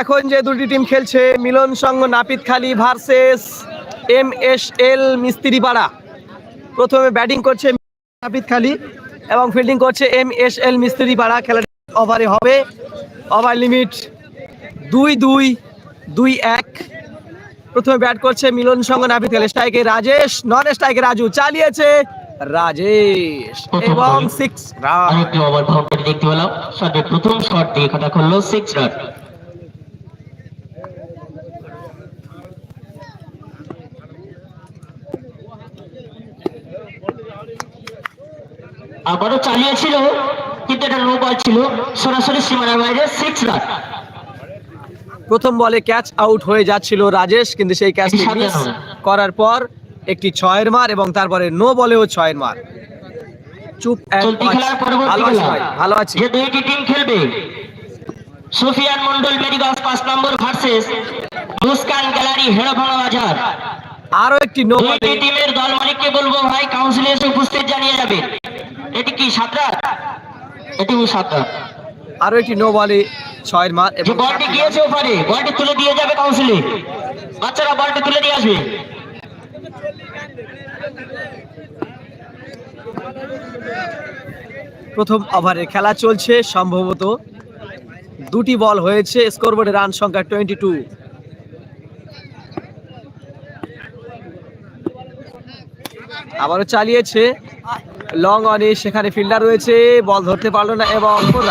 এখন যে দুটি টিম খেলছে, Milan Sangha Napitkhali versus M S L Mistripara. প্রথমে ব্যাটিং করছে নাপিতখালী এবং ফিল্ডিং করছে এম এস এল মিস্ত্রিপাড়া। খেলাটি ওভারে হবে। ওভার লিমিট দুই দুই দুই এক। প্রথমে ব্যাট করছে মিলন সংঘ নাপিতখালী স্ট্রাইকে রাজেশ নন স্ট্রাইকে রাজু। চালিয়েছে রাজেশ এবং সিক্স রান আরেকটি ওভার বাউন্ডারি দেখতে পেলাম। প্রথম শট দিয়ে খাতা করল সিক্স রান আবারও চালিয়েছিল কিন্তু এটা নো বল ছিল। সরাসরি সীমানার বাইরে সিক্স রান প্রথম বলে ক্যাচ আউট হয়ে যাচ্ছিল রাজেশ কিন্তু সেই ক্যাচটি মিস করার পর একটি ছয়ের মার এবং তারপরে নো বলেও ছয়ের মার। চুপ ভালো আছি ভাই ভালো আছি। যে দুইটি টিম খেলবে সুফিয়ান মন্ডল মেডিগাস পাঁচ নম্বর ভার্সেস মুস্কান গ্যালারি হেড়াভাঙা বাজার। আরও একটি নো দুইটি টিমের দল মালিককে বলব ভাই কাউন্সিলে এসে উপস্থিত জানিয়ে যাবে। এটি কি সাতরা এটি সাতরা আরও একটি নো বলে ছয়ের মার এবং বলটি গিয়েছে ওপারে বলটি তুলে দিয়ে যাবে কাউন্সিলে বাচ্চারা বলটি তুলে দিয়ে আসবে। প্রথম ওভারে খেলা চলছে সম্ভবত। দুটি বল হয়েছে, স্কোরবোর্ডে রান সংখ্যা টোয়েন্টি টু। আবারও চালিয়েছে, লং অনে সেখানে ফিল্ডার রয়েছে, বল ধরতে পারল না এবং four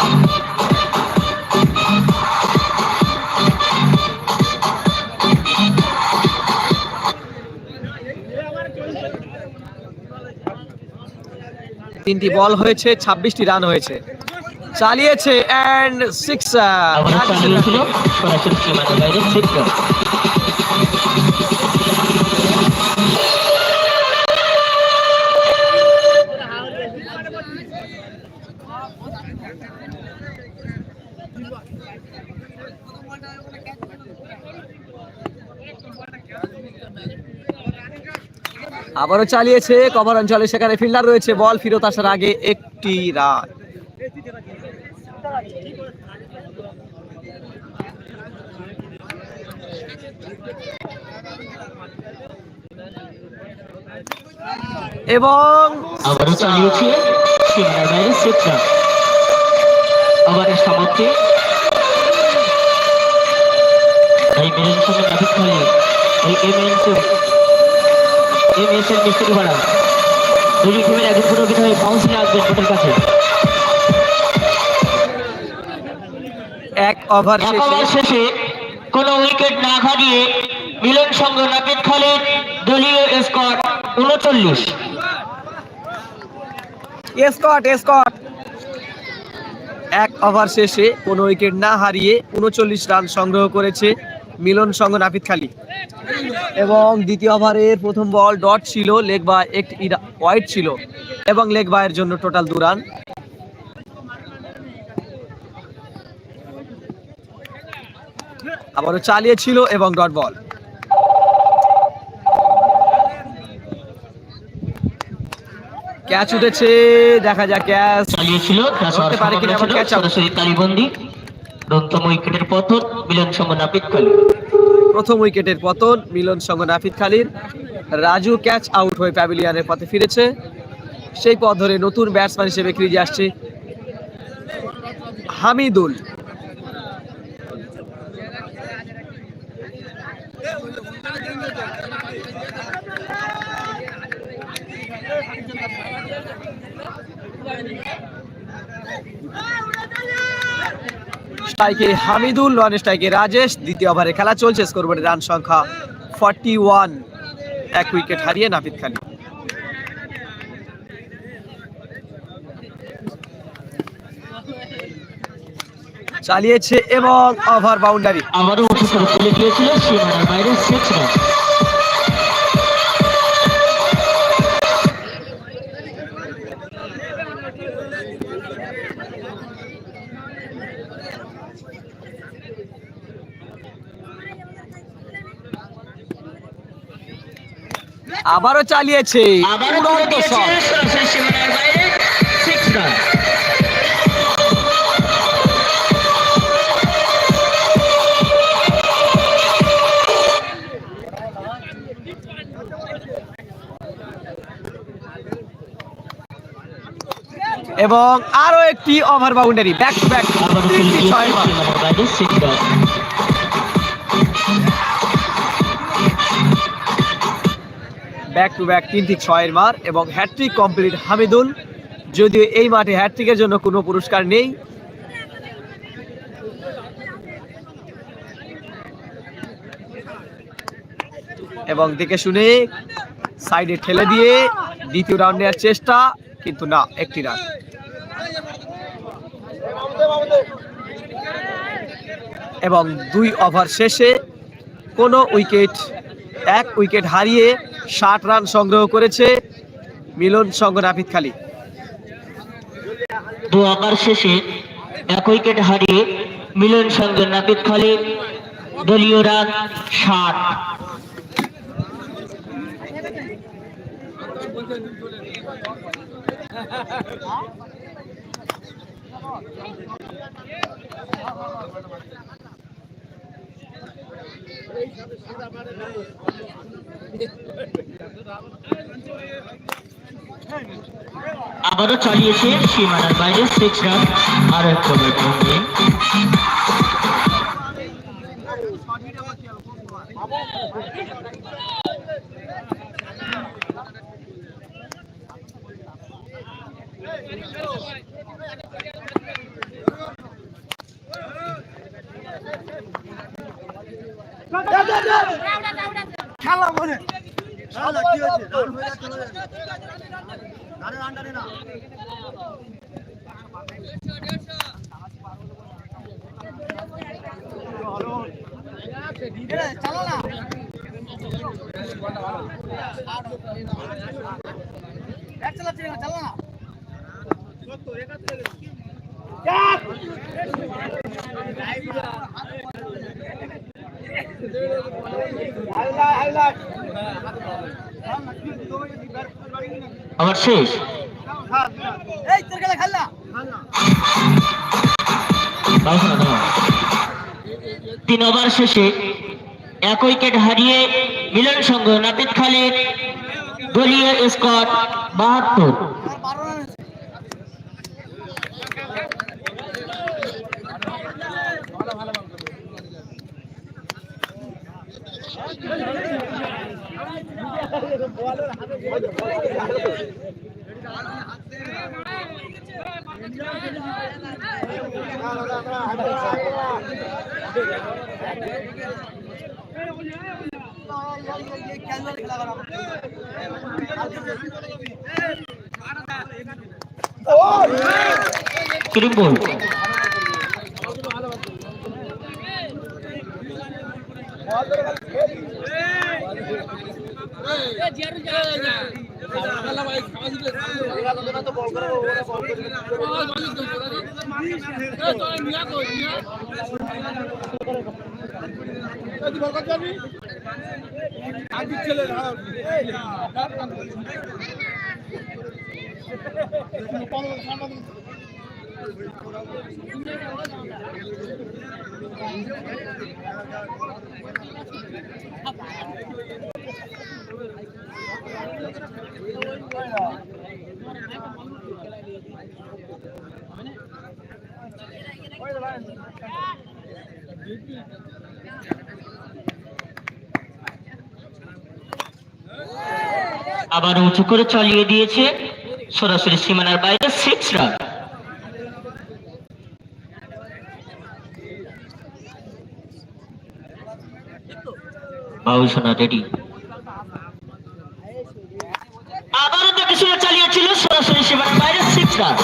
তিনটি বল হয়েছে ছাব্বিশটি রান হয়েছে। চালিয়েছে অ্যান্ড সিক্স আবার চালিয়েছিল সরাসরি সীমানার বাইরে সিক্স রান আবারও চালিয়েছে কভার অঞ্চলে সেখানে ফিল্ডার রয়েছে বল ফেরত আসার আগে একটি রান। এবং আবারও চালিয়েছে সমাপ্তি এই মিলন এই এমএনস এমএস এর মিস্ত্রি টিমের একজন পুরোহিত হয়ে কাউন্সিলে আসবেন ভোটের কাছে। এক ওভার শেষে। কোনো উইকেট না হারিয়ে মিলন সংঘ নাপিত খালিদ দলীয় স্কোর উনচল্লিশ। স্কট স্কট এক ওভার শেষে কোনো উইকেট না হারিয়ে উনচল্লিশ রান সংগ্রহ করেছে মিলন সঙ্গ সংঘ নাপিতখালী এবং দ্বিতীয় ওভারের প্রথম বল ডট ছিল লেগ বা একটি ওয়াইড ছিল এবং লেগ বায়ের জন্য টোটাল দু রান। আবারও চালিয়েছিল এবং ডট বল। ক্যাচ উঠেছে দেখা যাক ক্যাচ চালিয়েছিল ধরতে পারে কিনা out। সরাসরি তালিবন্দি। প্রথম উইকেটের পতন, মিলন সঙ্গ নাফিদ খালির রাজু ক্যাচ আউট হয়ে প্যাভিলিয়ানের পথে ফিরেছে। সেই পথ ধরে নতুন ব্যাটসম্যান হিসেবে ক্রিজে আসছে হামিদুল। স্ট্রাইকে হামিদুল নন স্ট্রাইকে রাজেশ, দ্বিতীয় ওভারে খেলা চলছে, স্কোরবোর্ডে রান সংখ্যা ফর্টি ওয়ান এক উইকেট হারিয়ে নাফিদ খালি চালিয়েছে এবং ওভার বাউন্ডারি আবারও উঠে করে তুলে দিয়েছিল সীমানার বাইরে সিক্স আবারও চালিয়েছে এবং আরও একটি over boundary back to back ছয় ব্যাক টু ব্যাক তিন ঠিক ছয়ের মার এবং হ্যাট্রিক কমপ্লিট হামিদুল। যদিও এই মাঠে হ্যাট্রিকের জন্য কোনো পুরস্কার নেই। এবং দেখে শুনে সাইডে ঠেলে দিয়ে দ্বিতীয় রাউন্ড নেওয়ার চেষ্টা, কিন্তু না, একটি রান এবং দুই ওভার শেষে কোনো উইকেট এক উইকেট হারিয়ে ষাট রান সংগ্রহ করেছে মিলন সংঘ নাপিত খালি। দু ওভার শেষে এক উইকেট হারিয়ে মিলন সঙ্গে নাপিত খালি দলীয় রান ষাট। আবারও চালিয়েছে সীমানার বাইরে সিক্স আর এক ওভার ভেঙে আবার শেষ। দাও শোনা, খাল্লা তিন ওভার শেষে এক উইকেট হারিয়ে মিলন সংঘ নাপিত খালের দলীয় স্কোর বাহাত্তর। ক্রিম বল আবার উঁচু করে চালিয়ে দিয়েছে সরাসরি সীমানার বাইরে সিক্স রান আবারও শুনে চালিয়েছিল সরাসরি সীমানার বাইরে সিক্স রান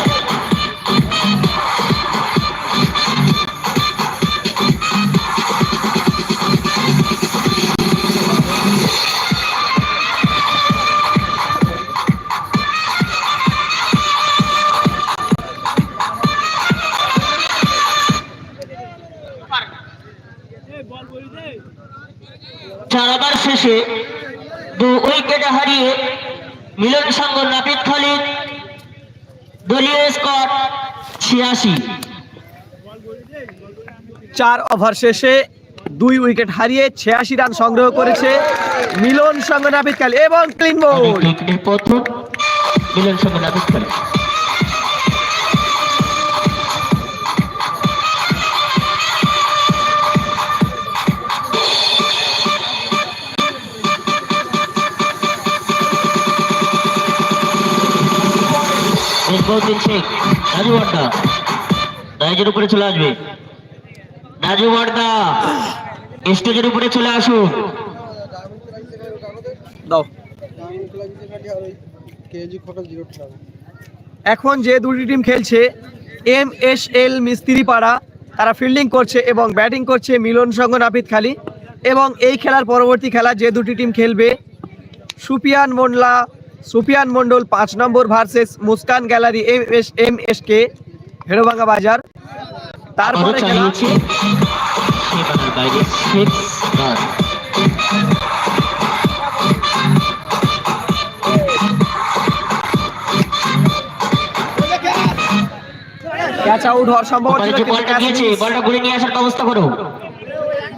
শেষে দু উইকেট হারিয়ে মিলন সংঘ নাপিত খালিদ দলীয় স্কোর ছিয়াশি। চার ওভার শেষে দুই উইকেট হারিয়ে ছিয়াশি রান সংগ্রহ করেছে মিলন সংঘ নাপিত খালি এবং ক্লিন বোল্ড প্রথম মিলন সংঘ নাপিত খালিদ। বর্দা রাইজের উপরে চলে আসবে। রাজু বর্দা স্টেজের উপরে চলে আসুন। এখন যে দুটি টিম খেলছে, এম এস এল মিস্ত্রি পাড়া তারা ফিল্ডিং করছে এবং ব্যাটিং করছে মিলন সংঘ নাপিত খালি। এবং এই খেলার পরবর্তী খেলা যে দুটি টিম খেলবে, সুপিয়ান মন্ডলা সুপিয়ান মন্ডল পাঁচ number versus Muskan gallery M S M S K Herobhanga বাজার। তারপরে ক্যাচ আউট হওয়ার সম্ভাবনা ছিল বলটা গিয়েছে বলটা ঘুরে নিয়ে আসার ব্যবস্থা করো।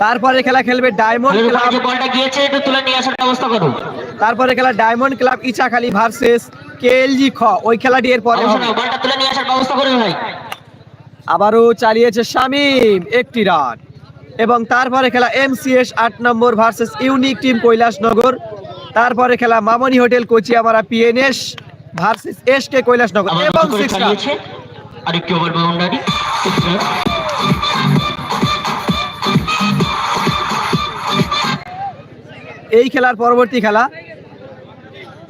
তারপরে খেলা খেলবে ডায়মন্ড ক্লাব বলটা গিয়েছে একটু তুলে নিয়ে আসার ব্যবস্থা করো। তারপরে খেলা diamond club Ichakhali versus KLG খ ওই খেলাটি এর পরে হবে বলটা তুলে নিয়ে আসার ব্যবস্থা করো ভাই। আবারও চালিয়েছে শামীম একটি রান। এবং তারপরে খেলা এমসিএস আট number versus unique team Kailashnagar. তারপরে খেলা Mamoni hotel Kochiamara PNS versus S K Kailashnagar. এবং সিক্স রান চালিয়েছে। আরেকটি ওভার বাউন্ডারি এই খেলার পরবর্তী খেলা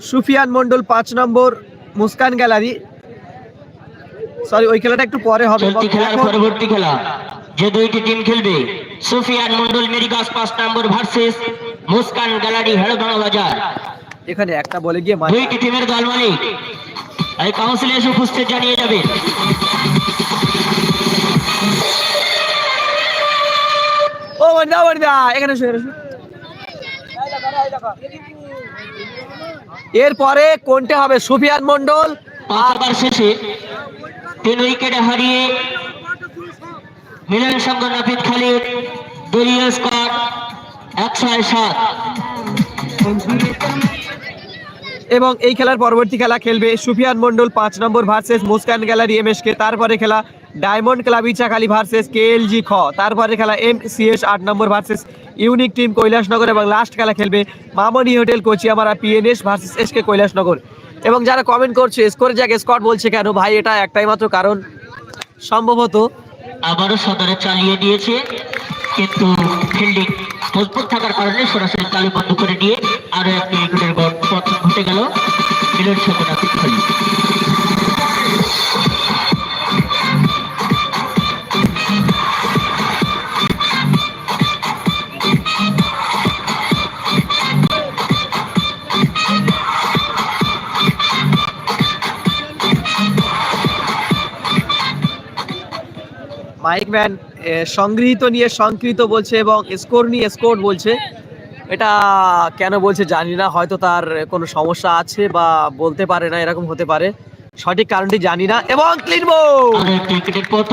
সুফিয়ান মন্ডল পাঁচ নম্বর মুস্কান গ্যালারি। সরি ওই খেলাটা একটু পরে হবে। খেলার পরবর্তী খেলা। যে দুইটি টিম খেলবে সুফিয়ান মন্ডল মেরিগাস পাঁচ নম্বর ভার্সেস মুস্কান গ্যালারি হেড়ভাঙা বাজার। এখানে একটা বলে গিয়ে দুইটি টিমের দল মালিক। এই কাউন্সিলে এসে উপস্থিত জানিয়ে যাবে। ও বন্ধা বন্ধা এখানে শুয়ে এরপরে কোনটা হবে সুফিয়ান মন্ডল ওভার শেষে তিন উইকেটে হারিয়ে মিলন সঙ্গ নাফিদ খালিদ দলীয় স্কোয়াড একশো সাত। এবং এই খেলার পরবর্তী খেলা খেলবে সুফিয়ান মন্ডল পাঁচ number versus Muskan gallery MSK তারপরে খেলা diamond club Ichakhali versus KLG খ তারপরে খেলা এম সিএস আট number versus unique team Kailashnagar এবং লাস্ট খেলা খেলবে Mamoni hotel Kochiamara PNS versus S K Kailashnagar. এবং যারা কমেন্ট করছে স্কোর জ্যাক স্কট বলছে কেন? ভাই, এটা একটাই মাত্র কারণ, সম্ভবত আবারও সদরে চালিয়ে দিয়েছে। কিন্তু ফিল্ডিং মজবুত থাকার কারণে সরাসরি তালি বন্ধ করে দিয়ে আরও একটি উইকেটের পতন ঘটে গেল মাইক ম্যান সংগৃহীত নিয়ে সংকৃত বলছে এবং স্কোর নিয়ে স্কোর বলছে। এটা কেন বলছে জানি না, হয়তো তার কোনো সমস্যা আছে বা বলতে পারে না, এরকম হতে পারে। সঠিক কারণটি জানি না এবং ক্লিন বল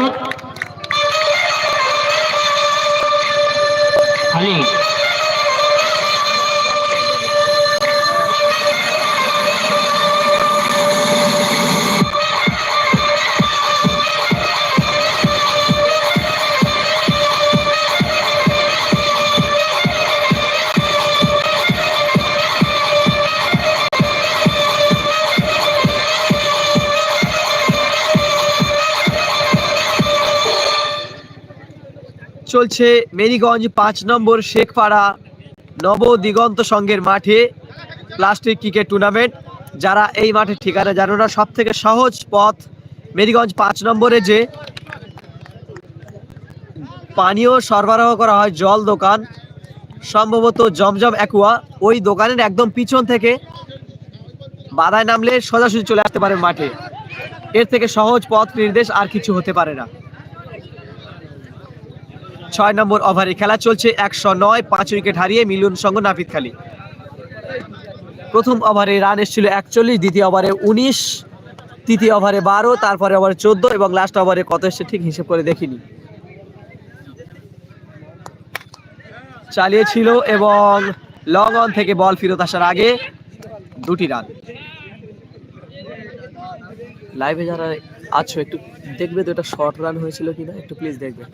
চলছে মেরিগঞ্জ পাঁচ নম্বর শেখপাড়া নব দিগন্ত সংঘের মাঠে প্লাস্টিক ক্রিকেট টুর্নামেন্ট যারা এই মাঠের ঠিকানা জানো না সব থেকে সহজ পথ মেরিগঞ্জ পাঁচ নম্বরে যে পানীয় সরবরাহ করা হয় জল দোকান, সম্ভবত জমজম অ্যাকুয়া ওই দোকানের একদম পিছন থেকে বাধায় নামলে সোজাসুজি চলে আসতে পারে মাঠে। এর থেকে সহজ পথ নির্দেশ আর কিছু হতে পারে না। ছয় নম্বর ওভারে খেলা চলছে একশো নয়, পাঁচ উইকেট হারিয়ে মিলন সঙ্গ নাপিত খালি। প্রথম ওভারে রান এসেছিল একচল্লিশ, দ্বিতীয় ওভারে উনিশ, তৃতীয় ওভারে বারো, তারপরে ওভারে চোদ্দ এবং লাস্ট ওভারে কত এসছে ঠিক হিসেব করে দেখিনি। চালিয়েছিল এবং লং অন থেকে বল ফেরত আসার আগে দুটি রান। লাইভে যারা আছো, একটু দেখবে তো এটা শর্ট রান হয়েছিল কিনা, একটু প্লিজ দেখবে।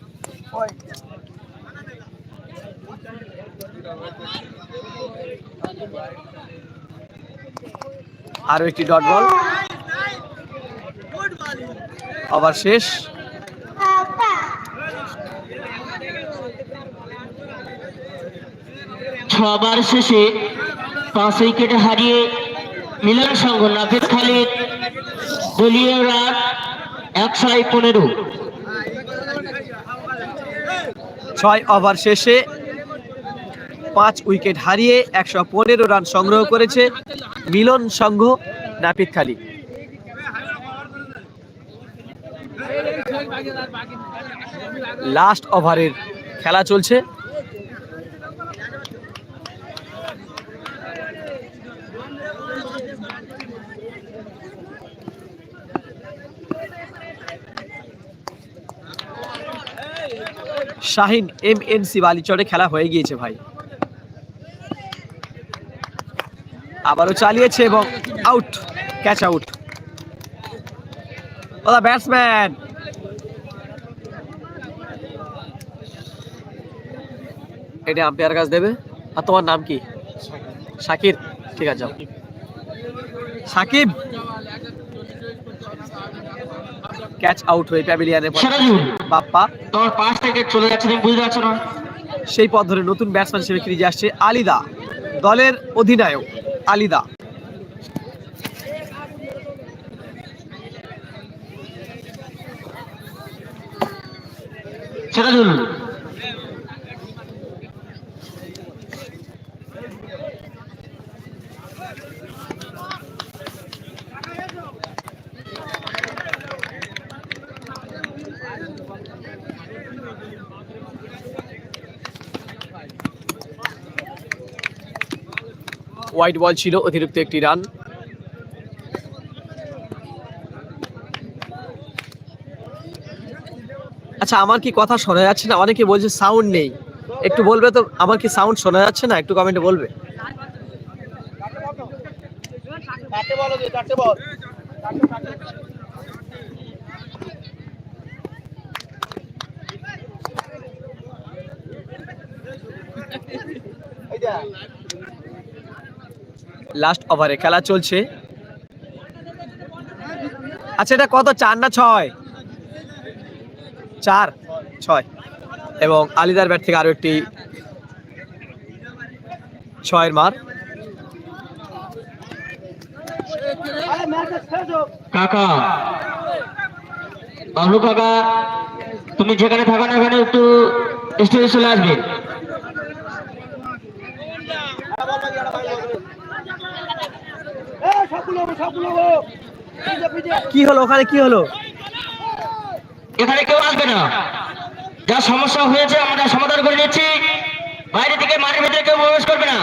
আরও একটি ডট বল। ওভার শেষ। ছবার শেষে পাঁচ উইকেটে হারিয়ে মিলন সংঘ নাফিদ খালিদ দলীয় রান একশো পনেরো। ছয় ওভার শেষে পাঁচ উইকেট হারিয়ে একশো পনেরো রান সংগ্রহ করেছে মিলন সংঘ নাপিতখালী লাস্ট ওভারের খেলা চলছে। শাহিন এম এন সি বালিচরে খেলা হয়ে গিয়েছে ভাই। আবারও চালিয়েছে এবং আউট ক্যাচ আউট ওদা ব্যাটসম্যান এটা আম্পায়ার কাছ দেবে। আর তোমার নাম কি? শাকির ঠিক আছে যাও। সাকিব ক্যাচ আউট হয়ে প্যাভিলিয়ানে বাপ্পা। তোর পাঁচ থেকে চলে যাচ্ছে তুমি বুঝতে পারছ না? সেই পথ ধরে নতুন ব্যাটসম্যান হিসেবে ক্রিজে আসছে আলিদা দলের অধিনায়ক আলিদা। সেরাজুল হোয়াইট বল ছিল অতিরিক্ত একটি রান। আচ্ছা আমার কি কথা শোনা যাচ্ছে না? অনেকে বলছে সাউন্ড নেই। একটু বলবে তো, আমার কি সাউন্ড শোনা যাচ্ছে না? একটু কমেন্টে বলবে। লাস্ট ওভারে খেলা চলছে। আচ্ছা এটা কত? চার না ছয়? চার, ছয়। এবং আলিদার ব্যাট থেকে আরও একটি ছয়ের মার। কাকা, বাবলু কাকা, তুমি যেখানে থাকো না এখানে একটু স্টেজে চলে আসবে। কি হলো? ওখানে কি হলো? এখানে কেউ আসবে না। যা সমস্যা হয়েছে আমরা সমাধান করে নিচ্ছি। বাইরে থেকে মাঠের ভিতরে কেউ প্রবেশ করবে না।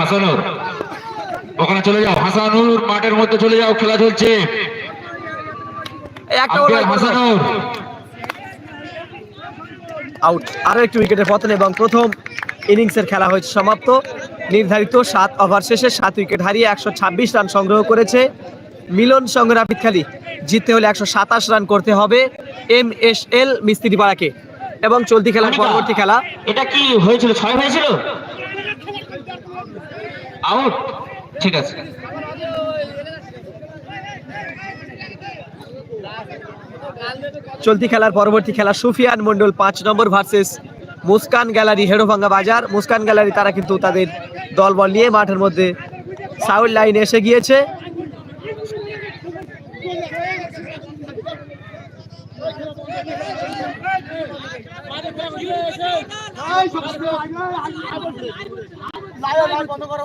হাসানুর ওখানে চলে যাও। হাসানুর মাঠের মধ্যে চলে যাও খেলা চলছে। হাসানুর। আউট। আরও একটি উইকেটের পতন এবং প্রথম ইনিংসের খেলা হয়েছে সমাপ্ত। নির্ধারিত সাত ওভার শেষে সাত উইকেট হারিয়ে একশো ছাব্বিশ রান সংগ্রহ করেছে। মিলন সংঘ রাপিতখালী জিততে হলে একশো সাতাশ রান করতে হবে এম এস এল মিস্ত্রি পাড়াকে এবং চলতি খেলার পরবর্তী খেলা। এটা কি হয়েছিল? ছয় হয়েছিল আউট। ঠিক আছে। চলতি খেলার পরবর্তী খেলা সুফিয়ান মন্ডল পাঁচ number versus Muskan gallery Herobhanga বাজার মুস্কান গ্যালারি তারা কিন্তু তাদের দলবল নিয়ে মাঠের মধ্যে সাউল লাইন এসে গিয়েছে বন্ধ করো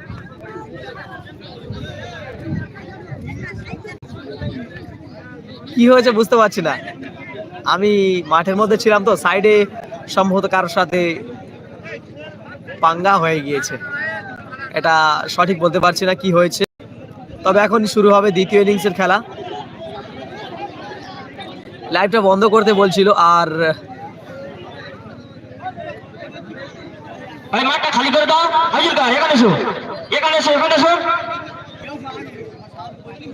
কি হয়েছে বুঝতে পারছি না। আমি মাঠের মধ্যে ছিলাম তো সাইডে সম্ভবত কারোর সাথে পাঙ্গা হয়ে গিয়েছে। এটা সঠিক বলতে পারছি না কি হয়েছে। তবে এখন শুরু হবে দ্বিতীয় ইনিংসের খেলা। লাইভটা বন্ধ করতে বলছিল, আর মাঠটা খালি করে দাও, এখানে এসো। এখানে এসো এখানে এসো।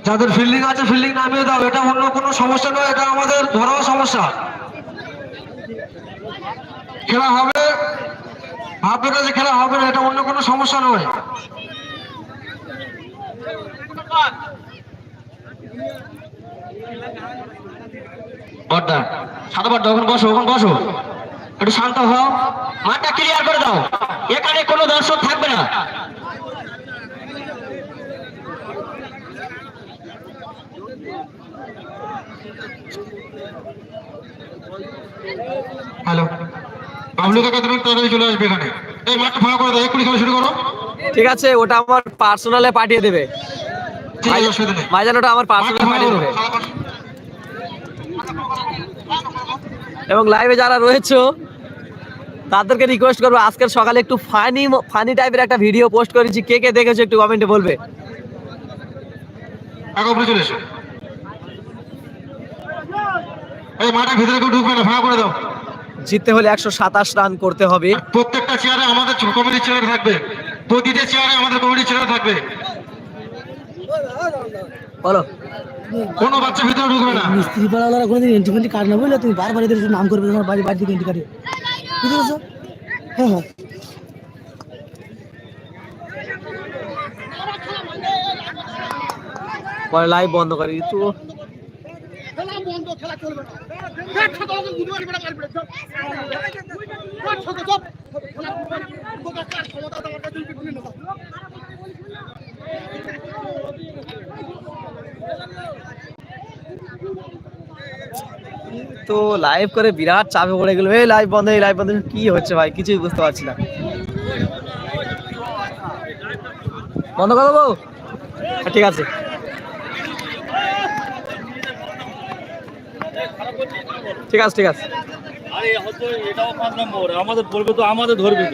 যাদের ফিল্ডিং আছে ফিল্ডিং নামিয়ে দাও। এটা অন্য কোনো সমস্যা নয়, এটা আমাদের ঘরোয়া সমস্যা। খেলা হবে? ভাববে না যে খেলা হবে না, এটা অন্য কোনো সমস্যা নয়। একটু শান্ত হও। মাঠটা ক্লিয়ার করে দাও। এখানে কোনো দর্শক থাকবে না। হ্যালো। বাবলু কাকা তাড়াতাড়ি চলে আসবে এখানে। এই মাঠটা ফাঁকা করে দাও এক্ষুনি খেলা শুরু করো। ঠিক আছে ওটা আমার পার্সোনালে পাঠিয়ে দেবে। মাইজান ওটা আমার পার্সোনালে পাঠিয়ে দেবে। এবং লাইভে যারা রয়েছে তাদেরকে রিকোয়েস্ট করব আজকের সকালে একটু ফানি ফানি টাইপের একটা ভিডিও পোস্ট করেছি। কে কে দেখেছ একটু কমেন্টে বলবে আগে উপরে চলে এসো এই মাঠের ভিতরে কেউ ঢুকবে না ফাঁকা করে দাও। জিততে হলে একশো সাতাশ রান করতে হবে। প্রত্যেকটা চেয়ারে আমাদের কমিটির চেয়ারে থাকবে। প্রতিটা চেয়ারে আমাদের কমিটির চেয়ারে থাকবে। বলো। কোনো বাচ্চা ভিতরে ঢুকবে না। মিস্ত্রি পাড়াওয়ালারা কোনোদিন এন্ট্রি ফেন্ট্রি কাট না বুঝলে তুমি বারবার এদের নাম করবে তোমার বাড়ি বাড়ি থেকে এন্ট্রি কাটে বুঝতে পারছ? হ্যাঁ হ্যাঁ। পরে লাইভ বন্ধ করি তো খেলা বন্ধ খেলা চলবে না একশো দলকে বুধবার বেড়া মারবে একশো সব খেলা বোকা কার ক্ষমতা তোমার কাছে তুলে নেব তো লাইভ করে বিরাট চাপে পড়ে গেল। এই লাইভ বন্ধ এই লাইভ বন্ধ। কি হচ্ছে ভাই? কিছুই বুঝতে পারছি না। বন্ধ করে হ্যাঁ, ঠিক আছে। ঠিক আছে ঠিক আছে। আরে এটাও পাঁচ নম্বর। আমাদের পড়বে তো আমাদের ধরবে